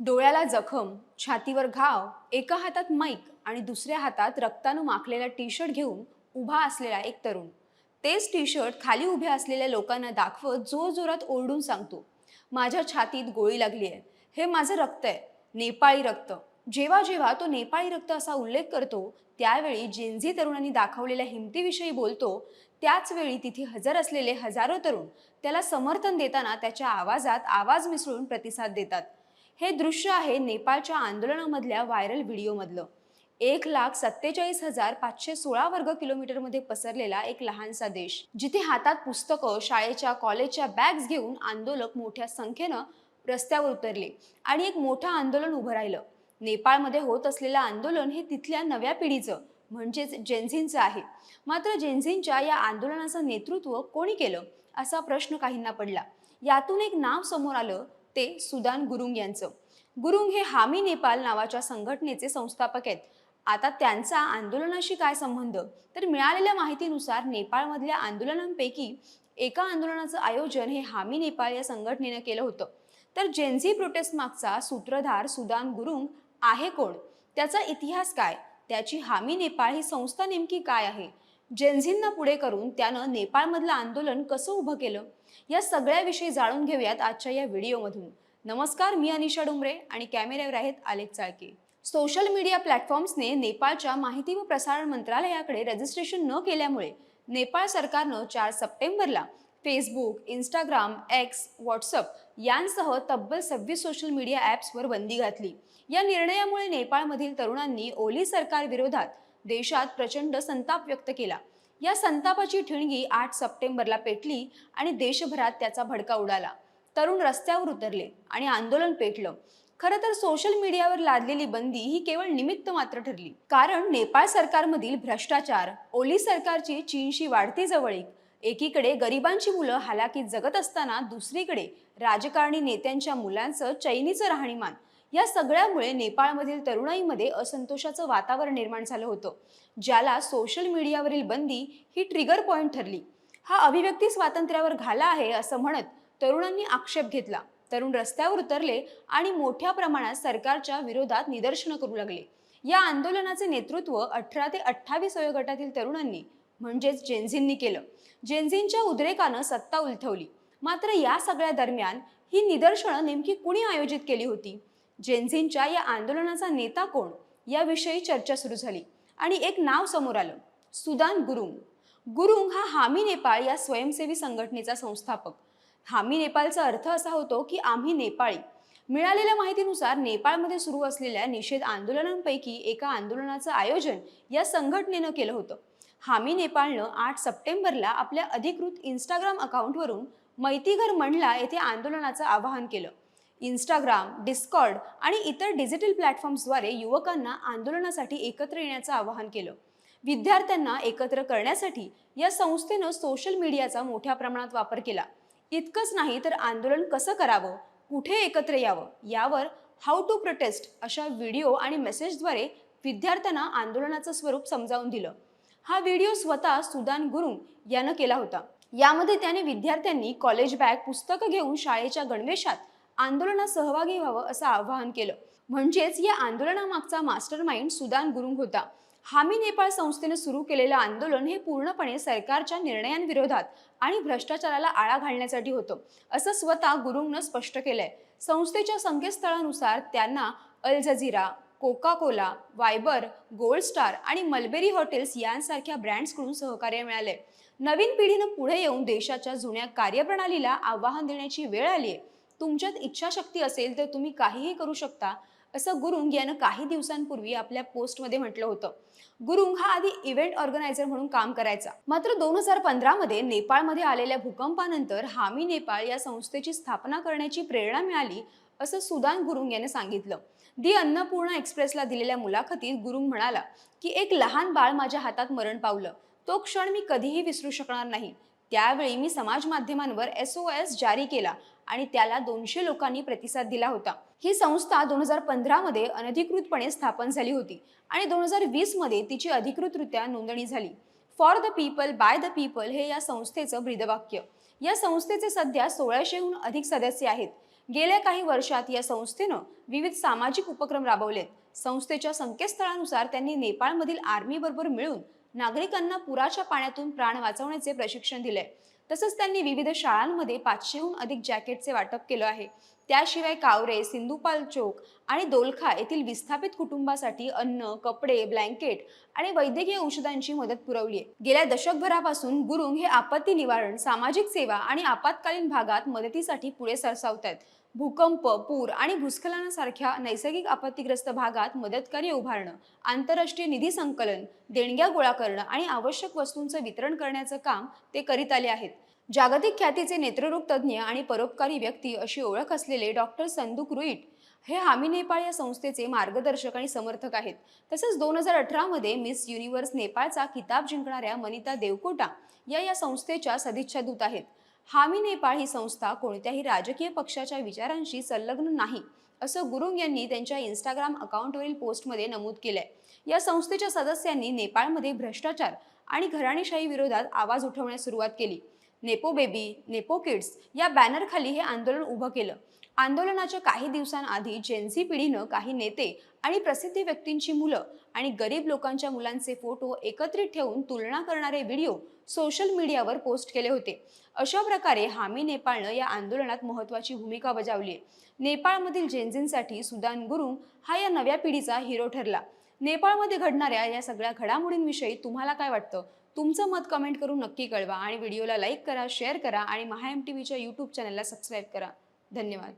डोळ्याला जखम छातीवर घाव एका हातात माईक आणि दुसऱ्या हातात रक्तानं माखलेला टी शर्ट घेऊन उभा असलेला एक तरुण. तेच टी शर्ट खाली उभ्या असलेल्या लोकांना दाखवत जोरजोरात ओरडून सांगतो माझ्या छातीत गोळी लागली आहे. हे माझं रक्त आहे. नेपाळी रक्त. जेव्हा जेव्हा तो नेपाळी रक्त असा उल्लेख करतो त्यावेळी जेन्झी तरुणांनी दाखवलेल्या हिमतीविषयी बोलतो त्याचवेळी तिथे हजर असलेले हजारो तरुण त्याला समर्थन देताना त्याच्या आवाजात आवाज मिसळून प्रतिसाद देतात. हे दृश्य आहे नेपाळच्या आंदोलनामधल्या व्हायरल व्हिडिओमधलं. एक लाख सत्तेचाळीस हजार पाचशे सोळा वर्ग किलोमीटरमध्ये पसरलेला एक लहानसा देश जिथे हातात पुस्तकं शाळेच्या कॉलेजच्या बॅग्स घेऊन आंदोलक मोठ्या संख्येनं रस्त्यावर उतरले आणि एक मोठं आंदोलन उभं राहिलं. नेपाळमध्ये होत असलेलं आंदोलन हे तिथल्या नव्या पिढीचं म्हणजेच जेन्झिनचं आहे. मात्र जेन्झिनच्या या आंदोलनाचं नेतृत्व कोणी केलं असा प्रश्न काहींना पडला. यातून एक नाव समोर आलं ते सुदान गुरुंग यांचं. गुरुंग हे हामी नेपाल नावाच्या संघटनेचे संस्थापक आहेत. आता त्यांचा आंदोलनाशी काय संबंध? तर मिळालेल्या माहितीनुसार नेपाळमधल्या आंदोलनांपैकी एका आंदोलनाचं आयोजन हे हामी नेपाळ या संघटनेनं केलं होतं. तर जेन्झी प्रोटेस्ट मागचा सूत्रधार सुदान गुरुंग आहे कोण? त्याचा इतिहास काय? त्याची हामी नेपाळ ही संस्था नेमकी काय आहे? जेन्झींना पुढे करून त्यानं नेपाळमधलं आंदोलन कसं उभं केलं? या सगळ्याविषयी जाणून घेऊयात आजच्या या व्हिडिओमधून. नमस्कार मी अनिशा डोंबरे आणि कॅमेऱ्यावर आहेत आलेख चाळके. सोशल मीडिया प्लॅटफॉर्म्सने नेपाळच्या माहिती व प्रसारण मंत्रालयाकडे रजिस्ट्रेशन न केल्यामुळे नेपाळ सरकारनं चार सप्टेंबरला फेसबुक इंस्टाग्राम एक्स व्हॉट्सअप यांसह तब्बल सव्वीस सोशल मीडिया ॲप्सवर बंदी घातली. या निर्णयामुळे नेपाळमधील तरुणांनी ओली सरकार विरोधात देशात प्रचंड संताप व्यक्त केला. या संतापाची ठिणगी आठ सप्टेंबरला पेटली आणि देशभरात त्याचा भडका उडाला. तरुण रस्त्यावर उतरले आणि आंदोलन पेटलं. खरं तर सोशल मीडियावर लादलेली बंदी ही केवळ निमित्त मात्र ठरली. कारण नेपाळ सरकारमधील भ्रष्टाचार ओली सरकारची चीनशी वाढती जवळीक एकीकडे गरिबांची मुलं हालाकीत जगत असताना दुसरीकडे राजकारणी नेत्यांच्या मुलांचं चैनीचं राहणीमान या सगळ्यामुळे नेपाळमधील तरुणाईमध्ये असंतोषाचं वातावरण निर्माण झालं होतं ज्याला सोशल मीडियावरील बंदी ही ट्रिगर पॉईंट ठरली. हा अभिव्यक्ती स्वातंत्र्यावर घाला आहे असं म्हणत तरुणांनी आक्षेप घेतला. तरुण रस्त्यावर उतरले आणि मोठ्या प्रमाणात सरकारच्या विरोधात निदर्शनं करू लागले. या आंदोलनाचे नेतृत्व अठरा ते अठ्ठावीस वयोगटातील तरुणांनी म्हणजेच जेन्झींनी केलं. जेन्झींच्या उद्रेकानं सत्ता उलथवली. मात्र या सगळ्या दरम्यान ही निदर्शनं नेमकी कुणी आयोजित केली होती? जेन्झींच्या या आंदोलनाचा नेता कोण? याविषयी चर्चा सुरू झाली. आणि एक नाव समोर आलं. सुदान गुरुंग. गुरुंग हा हामी नेपाळ या स्वयंसेवी संघटनेचा संस्थापक. हामी नेपाळचा अर्थ असा होतो की आम्ही नेपाळी. मिळालेल्या माहितीनुसार नेपाळमध्ये सुरू असलेल्या निषेध आंदोलनांपैकी एका आंदोलनाचं आयोजन या संघटनेनं केलं होतं. हामी नेपाळनं आठ सप्टेंबरला आपल्या अधिकृत इंस्टाग्राम अकाउंटवरून मैतीघर मंडला येथे आंदोलनाचं आवाहन केलं. इंस्टाग्राम डिस्कॉर्ड आणि इतर डिजिटल प्लॅटफॉर्म्सद्वारे युवकांना आंदोलनासाठी एकत्र येण्याचं आवाहन केलं. विद्यार्थ्यांना एकत्र करण्यासाठी या संस्थेनं सोशल मीडियाचा मोठ्या प्रमाणात वापर केला. इतकंच नाही तर आंदोलन कसं करावं? कुठे एकत्र यावं? यावर हाऊ टू प्रोटेस्ट अशा व्हिडिओ आणि मेसेजद्वारे विद्यार्थ्यांना आंदोलनाचं स्वरूप समजावून दिलं. हा व्हिडिओ स्वतः सुदान गुरुंग यानं केला होता. यामध्ये त्याने विद्यार्थ्यांनी कॉलेज बॅग पुस्तकं घेऊन शाळेच्या गणवेशात आंदोलनात सहभागी व्हावं असं आवाहन केलं. म्हणजेच या आंदोलनामागचा मास्टर माइंड सुदान गुरुंग होता. हामी नेपाळ संस्थेनं सुरू केलेलं आंदोलन हे पूर्णपणे सरकारच्या निर्णयांविरोधात आणि भ्रष्टाचाराला आळा घालण्यासाठी होतं असं स्वतः गुरुंगनं स्पष्ट केलंय. संस्थेच्या संकेतस्थळानुसार त्यांना Al Jazeera Coca Cola Viber Gold Star आणि मलबेरी हॉटेल्स यांसारख्या ब्रँड्सकडून सहकार्य मिळाले नवीन पिढीनं पुढे येऊन देशाच्या जुन्या कार्यप्रणालीला आव्हान देण्याची वेळ आली आहे तुमच्यात इच्छाशक्ती असेल तर तुम्ही काहीही करू शकता. असं गुरुंग यानं काही दिवसांपूर्वी आपल्या पोस्टमध्ये म्हटलं होतं. गुरुंग हा आधी इव्हेंट ऑर्गनायझर म्हणून काम करायचा. मात्र दोन हजार पंधरामध्ये नेपाळमध्ये आलेल्या भूकंपानंतर हामी नेपाळ या संस्थेची स्थापना करण्याची प्रेरणा मिळाली असं सुदान गुरुंग याने सांगितलं. दी अन्नपूर्णा एक्सप्रेसला दिलेल्या मुलाखतीत गुरुंग म्हणाला की एक लहान बाळ माझ्या हातात मरण पावलं. तो क्षण मी कधीही विसरू शकणार नाही. त्यावेळी मी समाज माध्यमांवर एस ओ एस जारी केला आणि त्याला दोनशे लोकांनी प्रतिसाद दिला होता. ही संस्था दोन हजार पंधरामध्ये अनधिकृतपणे स्थापन झाली होती आणि दोन हजार वीसमध्ये तिची अधिकृतरित्या नोंदणी झाली. For the people by the people हे या संस्थेचं ब्रीदवाक्य. या संस्थेचे सध्या सोळाशेहून अधिक सदस्य आहेत. गेल्या काही वर्षात या संस्थेनं विविध सामाजिक उपक्रम राबवलेत. संस्थेच्या संकेतस्थळानुसार त्यांनी नेपाळमधील आर्मीबरोबर मिळून नागरिकांना पुराच्या पाण्यातून प्राण वाचवण्याचे प्रशिक्षण दिले तसंच त्यांनी विविध शाळांमध्ये पाचशेहून अधिक जॅकेटचे वाटप केलं आहे. त्याशिवाय कावरे सिंधुपाल चौक आणि दोलखा येथील विस्थापित कुटुंबासाठी अन्न कपडे ब्लँकेट आणि वैद्यकीय औषधांची मदत पुरवली आहे. गेल्या दशकभरापासून गुरुंग हे आपत्ती निवारण सामाजिक सेवा आणि आपत्कालीन भागात मदतीसाठी पुढे सरसावत आहेत भूकंप पूर आणि भूस्खलनासारख्या नैसर्गिक आपत्तीग्रस्त भागात मदतकार्य उभारणं आंतरराष्ट्रीय निधी संकलन देणग्या गोळा करणं आणि आवश्यक वस्तूंचं वितरण करण्याचं काम ते करीत आले आहेत. जागतिक ख्यातीचे नेत्ररोग तज्ज्ञ आणि परोपकारी व्यक्ती अशी ओळख असलेले डॉक्टर संदूक रुईट हे हामी नेपाळ या संस्थेचे मार्गदर्शक आणि समर्थक आहेत. तसंच दोन हजार अठरामध्ये मिस युनिव्हर्स नेपाळचा किताब जिंकणाऱ्या मनिता देवकोटा या या संस्थेच्या सदिच्छा दूत आहेत. हामी नेपाळ ही संस्था कोणत्याही राजकीय पक्षाच्या विचारांशी संलग्न नाही असं गुरुंग यांनी त्यांच्या इंस्टाग्राम अकाउंटवरील पोस्टमध्ये नमूद केलंय. या संस्थेच्या सदस्यांनी नेपाळमध्ये भ्रष्टाचार आणि घराणेशाही विरोधात आवाज उठवण्यास सुरुवात केली. नेपो बेबी नेपो किड्स या बॅनरखाली हे आंदोलन उभं केलं. आंदोलनाच्या काही दिवसांआधी जेन्झी पिढीनं काही नेते आणि प्रसिद्ध व्यक्तींची मुलं आणि गरीब लोकांच्या मुलांचे फोटो एकत्रित ठेवून तुलना करणारे व्हिडिओ सोशल मीडियावर पोस्ट केले होते. अशा प्रकारे हामी नेपाळनं या आंदोलनात महत्त्वाची भूमिका बजावली. आहे नेपाळमधील जेन्झींसाठी सुदान गुरुंग हा या नव्या पिढीचा हिरो ठरला. नेपाळमध्ये घडणाऱ्या या सगळ्या घडामोडींविषयी तुम्हाला काय वाटतं? तुमचं मत कमेंट करून नक्की कळवा आणि व्हिडिओला लाईक करा शेअर करा आणि महा एम टी व्हीच्या यूट्यूब चॅनलला सबस्क्राईब करा. धन्यवाद.